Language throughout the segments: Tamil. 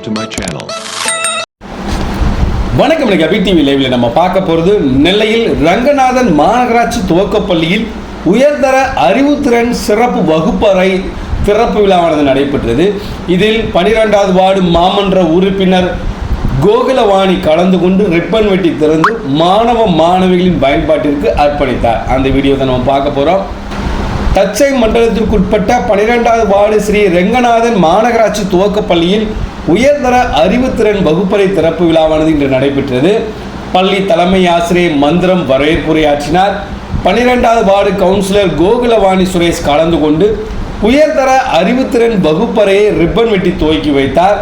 subscribe to my channel. வணக்கம் இன்னைக்கு அபி டிவி லைவில் நம்ம பார்க்க போறது நெல்லையில் ரங்கநாதன் மாநகராட்சி துவக்கப்பள்ளியில் உயர்தர அறிவுத்திறன் சிறப்பு வகுப்பறை திறப்பு விழாவானது நடைபெற்றது. இதில் பனிரெண்டாவது வார்டு மாமன்ற உறுப்பினர் கோகுலவாணி கலந்து கொண்டு ரிப்பன் வெட்டி திறந்து மாணவ மாணவிகளின் பயன்பாட்டிற்கு அர்ப்பணித்தார். அந்த வீடியோவை நம்ம பார்க்க போறோம். தச்சை மண்டலத்திற்குட்பட்ட பனிரெண்டாவது வார்டு ஸ்ரீ ரெங்கநாதன் மாநகராட்சி துவக்கப்பள்ளியில் உயர்தர அறிவுத்திறன் வகுப்பறை திறப்பு விழாவானது இன்று நடைபெற்றது. பள்ளி தலைமை ஆசிரியர் மந்திரம் வரவேற்புரையாற்றினார். பனிரெண்டாவது வார்டு கவுன்சிலர் கோகுலவாணி சுரேஷ் கலந்து கொண்டு உயர்தர அறிவுத்திறன் வகுப்பறையை ரிப்பன் வெட்டி துவக்கி வைத்தார்.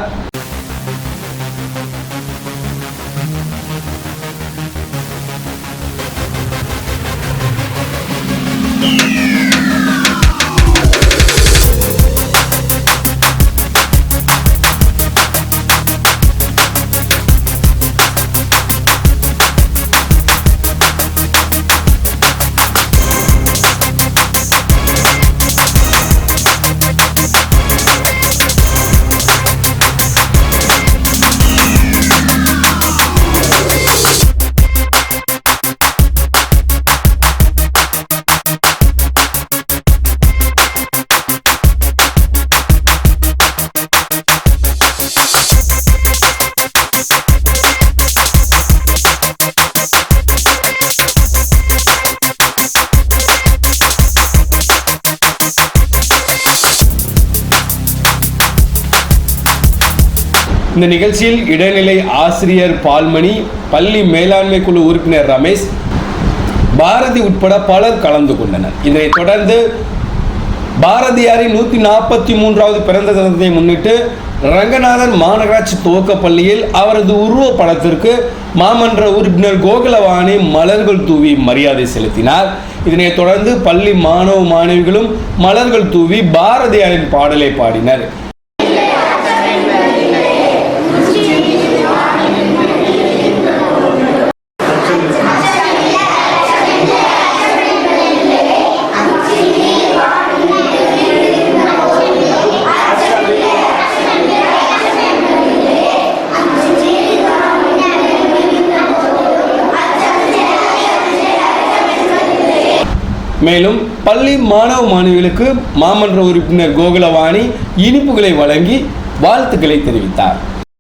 இந்த நிகழ்ச்சியில் இடைநிலை ஆசிரியர் பால்மணி பள்ளி மேலாண்மை குழு உறுப்பினர் ரமேஷ் பாரதி உட்பட பலர் கலந்து கொண்டனர். இதனைத் தொடர்ந்து பாரதியாரின் நூற்றி நாற்பத்தி மூன்றாவது பிறந்த தினத்தை முன்னிட்டு ரங்கநாதன் மாநகராட்சி துவக்க பள்ளியில் அவரது உருவ படத்திற்கு மாமன்ற உறுப்பினர் கோகுலவாணி மலர்கள் தூவி மரியாதை செலுத்தினார். இதனைத் தொடர்ந்து பள்ளி மாணவ மாணவிகளும் மலர்கள் தூவி பாரதியாரின் பாடலை பாடினர். மேலும் பள்ளி மாணவ மாணவிகளுக்கு மாமன்ற உறுப்பினர் கோகுலவாணி இனிப்புகளை வழங்கி வாழ்த்துக்களை தெரிவித்தார்.